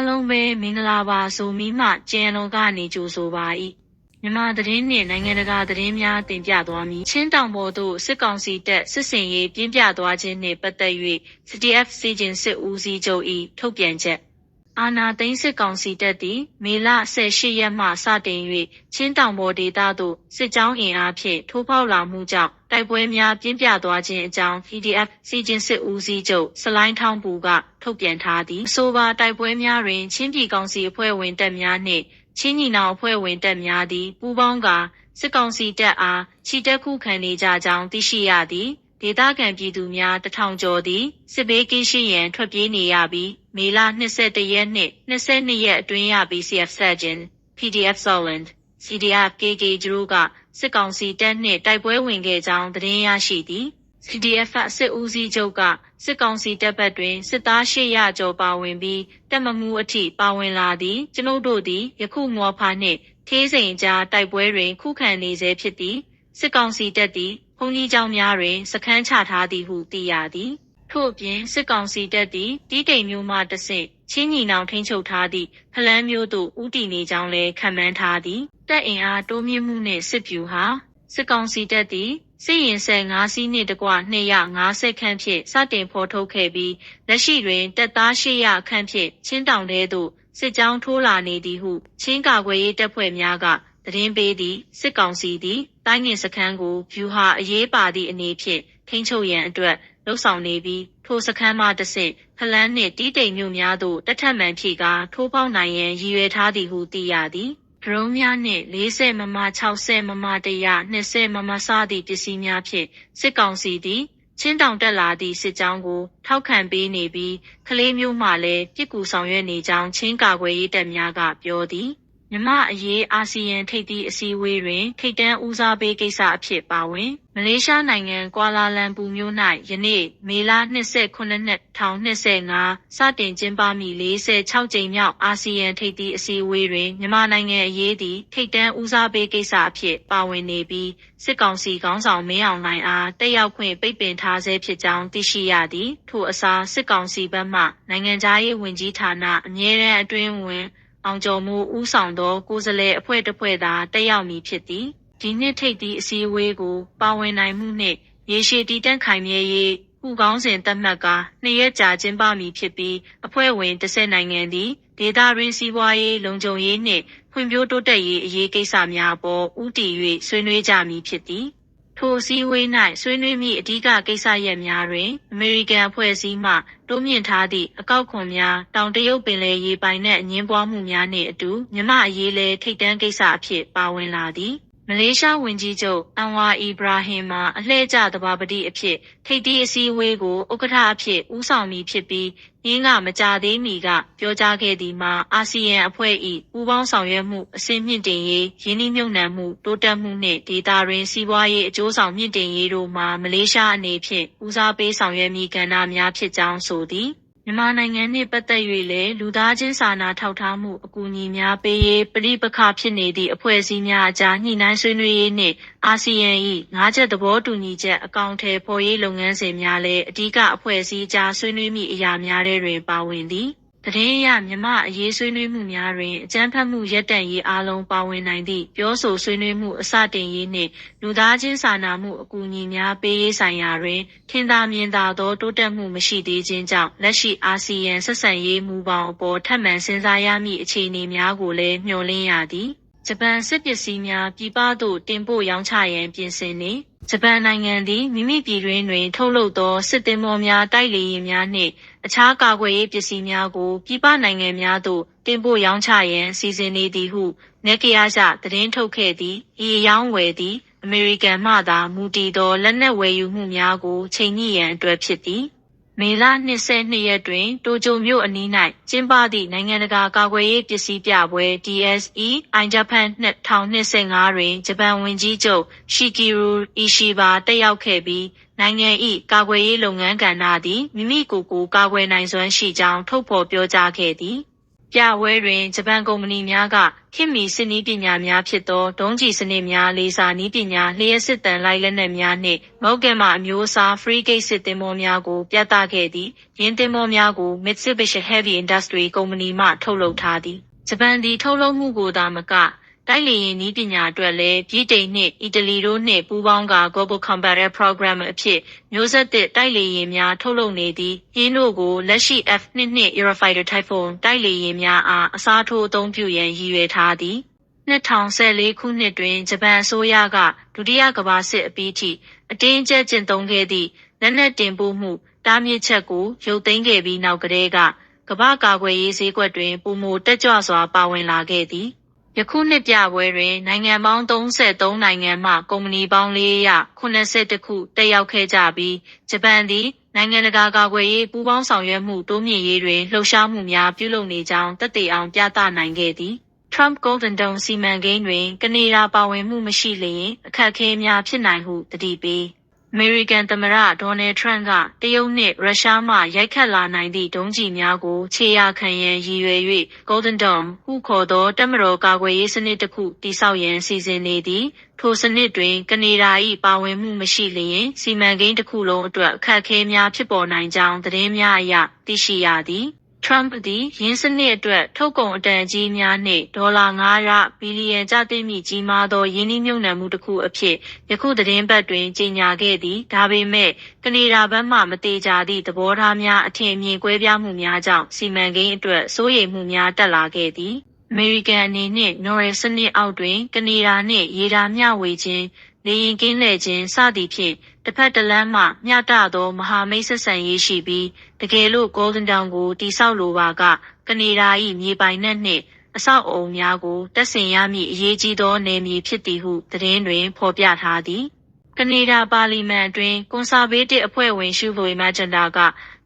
အားလုံးပဲမင်္ဂလာပါဆိုမိမှကျန်တော်ကနေကြိုဆိုပါ၏မြန်မာသတင်းနှင့်နိုင်ငံတကာသတင်းများတင်ပြသွားမည်ချင်းတောင်ပေါ်သို့စစ်ကောင်စီတပ်စစ်စင်ရေးပြင်းပြသွားခြင်းနှင့်ပတ်သက်၍ CDF စီဂျင်စစ်ဦးစီးချုပ်၏ထုတ်ပြန်ချက် အာနာသိန်းစစ်ကောင်စီတပ်သည် မေလ18ရက်မှစတင်၍ချင်းတောင်ပေါ်ဒေသသို့ စစ်ကြောင်းအင်အားဖြင့် ထိုးဖောက်လာမှုကြောင့် တိုက်ပွဲများပြင်းပြသွားခြင်းအကြောင်း PDF စီဂျင်စစ်ဦးစီးချုပ်စလိုင်းထောင်းပူက ထုတ်ပြန်ထားသည် အဆိုပါတိုက်ပွဲများတွင် ချင်းပြည်ကောင်စီအဖွဲ့ဝင်တပ်များနှင့် ချင်းညီနောင်အဖွဲ့ဝင်တပ်များသည် ပူးပေါင်းကာ စစ်ကောင်စီတပ်အား ချီတက်ခုခံနေကြကြောင်း သိရှိရသည် ဒေသခံပြည်သူများတထောင်ကျော်သည်စစ်ဘေးကင်းရှင်းရန်ထွက်ပြေးနေရပြီးမေလ22ရက်နှင့်22ရက်အတွင်းရပြီး CF Surgeon PDF Solent CDF KK တို့ကစစ်ကောင်စီတပ်နှင့်တိုက်ပွဲဝင်ခဲ့ကြောင်းသတင်းရရှိသည် CDF စစ်ဦးစီးချုပ်ကစစ်ကောင်စီတပ်ဘက်တွင်စစ်သား800ကျော်ပါဝင်ပြီးတပ်မမှုအထိပါဝင်လာသည်ကျွန်ုပ်တို့သည်ယခုမော်ဖာနှင့်ထေးစိန်ကြားတိုက်ပွဲတွင် ခုခံနေဆဲဖြစ်သည်စစ်ကောင်စီတပ်သည် ဘုံကြီးကျောင်းများတွင် စခန်းချထားသည်ဟု သိရသည်ထို့အပြင် စစ်ကောင်စီတပ်သည် တီးတိမ်မျိုးမှတဆင့်ချင်းညီနောင်ထိန်းချုပ်ထားသည့်ဖလန်းမျိုးသို့ဦးတည်နေကြောင်းလည်းခန့်မှန်းထားသည်တပ်အင်အားတိုးမြင့်မှုနှင့်စစ်ဗျူဟာစစ်ကောင်စီတပ်သည်စစ်ရင်ဆက်၅စီးနှင့်တကွ250ခန့်ဖြင့်စတင်ဖော်ထုတ်ခဲ့ပြီးလက်ရှိတွင်တပ်သား800ခန့်ဖြင့်ချင်းတောင်ထဲသို့စစ်ကြောင်းထိုးလာနေသည်ဟုချင်းကာကွယ်ရေးတပ်ဖွဲ့များက သတင်းပေးသည့်စစ်ကောင်စီသည်တိုင်းငင်စခန်းကိုဗျူဟာအရေးပါသည့်အနေဖြင့်ထိန်းချုပ်ရန်အတွက်လှုပ်ဆောင်နေပြီးထိုစခန်းမှတဆင့်ဖလန်းနှင့်တီးတိမ်မြို့များသို့တထက်မှန်ဖြည့်ကာထိုးပေါက်နိုင်ရန်ရည်ရွယ်ထားသည်ဟုသိရသည်ဒရုန်းများနှင့်40မမ60မမ100 20မမစသည့်ပစ္စည်းများဖြင့်စစ်ကောင်စီသည်ချင်းတောင်တက်လာသည့်စစ်ကြောင်းကိုထောက်ခံပေးနေပြီးကလေးမျိုးမှလည်းပြစ်ကူဆောင်ရွက်နေကြောင်းချင်းကာကွယ်ရေးတပ်များကပြောသည် မြမအရေးအာဆီယံထိပ်သီးအစည်းအဝေးတွင် ထိပ်တန်းဦးစားပေးကိစ္စအဖြစ်ပါဝင် မလေးရှားနိုင်ငံကွာလာလမ်ပူမြို့၌ယနေ့ မေလ29/2025 စတင်ကျင်းပမည့်46ကြိမ်မြောက်အာဆီယံထိပ်သီးအစည်းအဝေးတွင်မြန်မာနိုင်ငံအရေးသည်ထိပ်တန်းဦးစားပေးကိစ္စအဖြစ်ပါဝင်နေပြီးစစ်ကောင်စီခေါင်းဆောင်မင်းအောင်လှိုင်အားတက်ရောက်ခွင့်ပိတ်ပင်ထားဆဲဖြစ်ကြောင်းသိရှိရသည်ထို့အစားစစ်ကောင်စီဘက်မှနိုင်ငံခြားရေးဝန်ကြီးဌာနအမြဲတမ်းအတွင်းဝင် အောင်ကျော်မိုးဦးဆောင်သော ကိုယ်စားလှယ်အဖွဲ့တစ်ဖွဲ့သာတက်ရောက်မည်ဖြစ်သည်ဒီနှစ်ထိပ်သီးအစည်းအဝေးကို ပါဝင်နိုင်မှုနှင့်ရေရှည်တည်တံ့ခိုင်မြဲရေးဥကောင်းစဉ်သတ်မှတ်ကာနှစ်ရက်ကြာကျင်းပမည်ဖြစ်ပြီးအဖွဲ့ဝင်10နိုင်ငံသည်ဒေသတွင်းစီးပွားရေးလုံခြုံရေးနှင့်ဖွံ့ဖြိုးတိုးတက်ရေးအရေးကိစ္စများအပေါ်ဦးတည်၍ဆွေးနွေးကြမည်ဖြစ်သည် ထိုစည်းဝေး၌ဆွေးနွေးမိအဓိကကိစ္စရပ်များတွင် အမေရိကန်အဖွဲ့အစည်းမှ တိုးမြင့်ထားသည့်အကောက်ခွန်များ တောင်တရုတ်ပင်လယ်ရေပိုင်နက်အငင်းပွားမှုများနှင့်အတူ မြမအရေးလဲထိတ်တန်းကိစ္စအဖြစ် ပါဝင်လာသည် မလေးရှားဝန်ကြီးချုပ်အန်ဝါအီဘရာဟင်မှာအလှည့်ကျသဘာပတိအဖြစ်ထိပ်သီးအစည်းအဝေးကိုဥက္ကဋ္ဌအဖြစ်ဦးဆောင်မည်ဖြစ်ပြီးရင်းကမကြသေးမီကပြောကြားခဲ့သည်မှာအာဆီယံအဖွဲ့၏ပူးပေါင်းဆောင်ရွက်မှုအဆင့်မြင့်တင်ရေးရင်းနှီးမြှုပ်နှံမှုတိုးတက်မှုနှင့်ဒေသတွင်စီးပွားရေးအကျိုးဆောင်မြင့်တင်ရေးတို့မှာမလေးရှားအနေဖြင့်ဦးစားပေးဆောင်ရွက်မည့်ကဏ္ဍများဖြစ်ကြောင်းဆိုသည် မြန်မာနိုင်ငံနှင့်ပတ်သက်၍လည်း လူသားချင်းစာနာထောက်ထားမှု အကူအညီများပေးရေး ပဋိပက္ခဖြစ်နေသည့် အဖွဲ့အစည်းများအကြား ညှိနှိုင်းဆွေးနွေးရေးနှင့် အာဆီယံ၏ငါးချက်သဘောတူညီချက် အကောင့်ထဲပေါ်ရေး လုပ်ငန်းစဉ်များလည်း အဓိကအဖွဲ့အစည်းကြား ဆွေးနွေးမိအရာများထဲတွင် ပါဝင်သည် သတင်းအရမြမအရေးဆွေးနွေးမှုများတွင်အကြမ်းဖက်မှုရပ်တန့်ရေးအားလုံးပါဝင်နိုင်သည့်ပြောဆိုဆွေးနွေးမှုအစတင်ရေးနှင့်လူသားချင်းစာနာမှုအကူအညီများပေးရေးဆိုင်ရာတွင်ထင်သာမြင်သာသောတိုးတက်မှုမရှိသေးခြင်းကြောင့်လက်ရှိအာဆီယံဆက်ဆံရေးမူပေါင်းအပေါ်ထပ်မံစဉ်းစားရမည့်အခြေအနေများကိုလည်းမျှော်လင့်ရသည် ဂျပန်စစ်ပစ္စည်းများပြည်ပသို့တင်ပို့ရောင်းချရန်ပြင်ဆင်နေဂျပန်နိုင်ငံသည်မိမိပြည်တွင်းတွင် ထုတ်လုပ်သောစစ်သင်္ဘောများတိုက်လေယာဉ်များနှင့်အခြားကာကွယ်ရေးပစ္စည်းများကိုပြည်ပနိုင်ငံများသို့တင်ပို့ရောင်းချရန်စီစဉ်နေသည်ဟုနေကရကြသတင်းထုတ်ခဲ့သည်ဤအယောင်းဝယ်သည်အမေရိကန်မှသာမူတည်သောလက်နက်ဝယ်ယူမှုများကိုချိန်ညှိရန်အတွက်ဖြစ်သည် မေလ22ရက်တွင် တိုကျိုမြို့အနီး၌ကျင်းပသည့် နိုင်ငံတကာကာကွယ်ရေးပစ္စည်းပြပွဲ DSE iJapan 2025 တွင် ဂျပန်ဝန်ကြီးချုပ်ရှီကီရူအီရှိဘာတက်ရောက်ခဲ့ပြီး နိုင်ငံ၏ကာကွယ်ရေးလုပ်ငန်းကဏ္ဍသည် မိမိကိုယ်ကို ကာကွယ်နိုင်စွမ်းရှိကြောင်း ထုတ်ဖော်ပြောကြားခဲ့သည် ပြပွဲတွင် ဂျပန်ကုမ္ပဏီများက ခေတ်မီစစ်နည်းပညာများဖြစ်သော ဒုံးကျည်စနစ်များ၊လေဆာနည်းပညာ၊လျှပ်စစ်သံလိုက်လက်နက်များနှင့်မုတ်ကဲမအမျိုးအစား frigate စစ်သင်္ဘောများကို ပြသခဲ့သည်။ယင်းသင်္ဘောများကို Mitsubishi Heavy Industry ကုမ္ပဏီမှ ထုတ်လုပ်ထားသည်။ဂျပန်သည် ထုတ်လုပ်မှုကိုသာမက တိုက်လေယာဉ်နည်းပညာအတွက်လည်း ဗြိတိန်နှင့် အီတလီတို့နှင့် ပူးပေါင်းကာ Global Combat Air Program အဖြစ် မျိုးဆက်သစ် တိုက်လေယာဉ်များ ထုတ်လုပ်နေသည်။ယင်းတို့ကို လက်ရှိ F-22 Eurofighter Typhoon တိုက်လေယာဉ်များအား အစားထိုး အသုံးပြုရန် ရည်ရွယ်ထားသည်။2014ခုနှစ်တွင် ဂျပန်အစိုးရက ဒုတိယကမ္ဘာစစ်အပြီးထိ အတင်းအကျပ်ကျင့်သုံးခဲ့သည့် လက်နက်တင်ပို့မှု တားမြစ်ချက်ကို ရုပ်သိမ်းခဲ့ပြီးနောက်ကတည်းက ကမ္ဘာ့ကာကွယ်ရေးဈေးကွက်တွင် ပိုမိုတက်ကြွစွာ ပါဝင်လာခဲ့သည်။ ယခုနှစ်ပြပွဲတွင် နိုင်ငံပေါင်း33နိုင်ငံမှ ကုမ္ပဏီပေါင်း481ခု တက်ရောက်ခဲ့ကြပြီး ဂျပန်သည် နိုင်ငံတကာကာကွယ်ရေး ပူးပေါင်းဆောင်ရွက်မှု တိုးမြှင့်ရေးတွင် လှုပ်ရှားမှုများ ပြုလုပ်နေကြောင်း သက်သေအောင် ပြသနိုင်ခဲ့သည်။ Trump Golden Dome စီမံကိန်းတွင် ကနေဒါပါဝင်မှုမရှိလျင် အခက်အခဲများ ဖြစ်နိုင်ဟု သတိပေး။ အမေရိကန်သမ္မတဒေါ်နယ်ထရန့်ကတရုတ်နှင့်ရုရှားမှရိုက်ခတ်လာနိုင်သည့်ဒုံးကျည်များကိုခြေရာခံရန်ရည်ရွယ်၍ Golden Dome ဟုခေါ်သောတပ်မတော်ကာကွယ်ရေးစနစ်တစ်ခုတည်ဆောက်ရန်စီစဉ်နေသည်။ထိုစနစ်တွင်ကနေဒါ၏ပါဝင်မှုမရှိလျင်စီမံကိန်းတစ်ခုလုံးအတွက်အခက်အခဲများဖြစ်ပေါ်နိုင်ကြောင်းသတင်းများအရသိရှိရသည်။ Trump သည် ယင်းစနစ်အတွက် ထုတ်ကုန်အတန်ကြီးများနှင့် ဒေါ်လာ900ဘီလီယံ ကျသင့်မည့် ကြီးမားသော ရင်းနှီးမြှုပ်နှံမှုတစ်ခုအဖြစ် ယခုသတင်းပတ်တွင် ကြေညာခဲ့သည်။ဒါပေမဲ့ကနေဒါဘက်မှ မသေချာသည့် သဘောထားများ အထင်အမြင်ကွဲပြားမှုများကြောင့် စီမံကိန်းအတွက် စိုးရိမ်မှုများ တက်လာခဲ့သည်။အမေရိကန်အနေနှင့် နော်ရယ်စနစ်အောက်တွင် ကနေဒါနှင့် ရေဒါမျှဝေခြင်း၊ လေယာဉ်ကင်းလှည့်ခြင်းစသည်ဖြင့်တစ်ဖက်တစ်လမ်းမှမျှတသော မဟာမိတ်ဆက်ဆံရေးရှိပြီးတကယ်လို့ Golden Dome ကိုတည်ဆောက်လိုပါကကနေဒါ၏မြေပိုင်နက်နှင့်အဆောက်အအုံများကိုတပ်ဆင်ရမည့်အရေးကြီးသောနယ်မြေဖြစ်သည်ဟုသတင်းတွင် ဖော်ပြထားသည်။ကနေဒါပါလီမန်အတွင်းကွန်ဆာဗေးတစ်အဖွဲ့ဝင်ရှုဗိုမက်ဂျန်တာက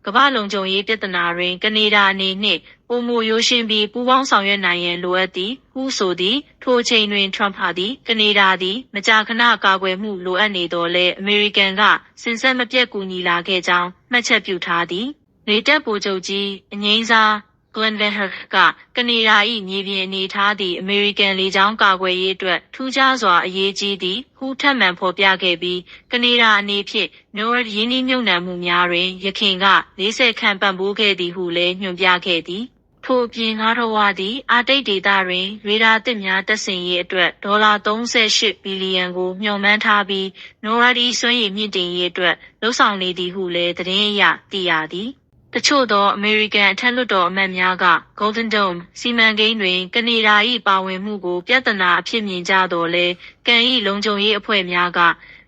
ကမ္ဘာ့လုံခြုံရေးပြဿနာတွင် ကနေဒါအနေနှင့် ပိုမိုရိုးရှင်းပြီး ပူးပေါင်းဆောင်ရွက်နိုင်ရန် လိုအပ်သည်ဟုဆိုသည်။ထိုအချိန်တွင် ထရမ့်ဟာသည် ကနေဒါသည် မကြာခဏ ကာကွယ်မှု လိုအပ်နေသော်လည်း အမေရိကန်က စဉ်ဆက်မပြတ် ကူညီလာခဲ့ကြောင်း မှတ်ချက်ပြုထားသည်။လေတပ်ဗိုလ်ချုပ်ကြီး အငြိမ်းစား Glen Verheugen ကကနေဒါ၏မြေပြင်အနေအထားသည် အမေရိကန်လေကြောင်းကာကွယ်ရေးအတွက် ထူးခြားစွာအရေးကြီးသည်ဟုထပ်မံဖော်ပြခဲ့ပြီး ကနေဒါအနေဖြင့် NORAD ရင်းနှီးမြှုပ်နှံမှုများတွင် ယခင်က 40 ခန့်ပံ့ပိုးခဲ့သည်ဟုလည်းညွှန်ပြခဲ့သည်။ထို့အပြင် ငါးတော်ဝါသည် အာတိတ်ဒေသတွင် ရေဒါသစ်များတပ်ဆင်ရေးအတွက် ဒေါ်လာ 38 ဘီလီယံကို မျှော်မှန်းထားပြီး NORAD ၏စွမ်းရည်မြှင့်တင်ရေးအတွက် လုပ်ဆောင်နေသည်ဟုလည်း သတင်းအရသိရသည်။ တချို့သောအမေရိကန်အထက်လွှတ်တော်အမတ်များက Golden Dome စီမံကိန်းတွင်ကနေဒါ၏ပါဝင်မှုကိုပြဿနာအဖြစ်မြင်ကြသော်လည်းကန်၏လုံခြုံရေးအဖွဲ့များက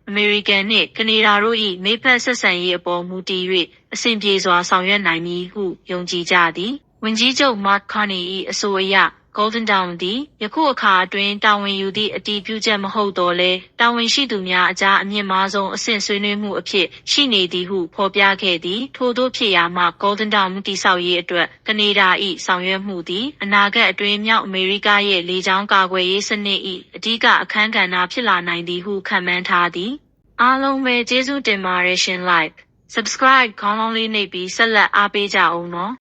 အမေရိကန်နှင့်ကနေဒါတို့၏မိတ်ဖက်ဆက်ဆံရေးအပေါ်မူတည်၍အဆင်ပြေစွာဆောင်ရွက်နိုင်မည်ဟုယုံကြည်ကြသည်။ဝန်ကြီးချုပ် Mark Carney ၏အဆိုအရ Golden Dome သည်ယခုအခါအတွင်းတာဝန်ယူသည့်အတည်ပြုချက်မဟုတ်သော်လည်းတာဝန်ရှိသူများအကြားအမြင့်မားဆုံးအဆင့်ဆွေးနွေးမှုအဖြစ်ရှိနေသည်ဟုဖော်ပြခဲ့သည်။ထိုသို့ဖြစ်ရာမှ Golden Dome တည်ဆောက်ရေးအတွက်ကနေဒါ၏ဆောင်ရွက်မှုသည်အနာဂတ်အတွင်းမြောက်အမေရိကရဲ့လေကြောင်းကာကွယ်ရေးစနစ်၏အဓိကအခန်းကဏ္ဍဖြစ်လာနိုင်သည်ဟုခန့်မှန်းထားသည်။အားလုံးပဲကျေးဇူးတင်ပါတယ်ရှင် Like Subscribe ခေါင်းလောင်းလေးနှိပ်ပြီးဆက်လက်အားပေးကြဦးနော်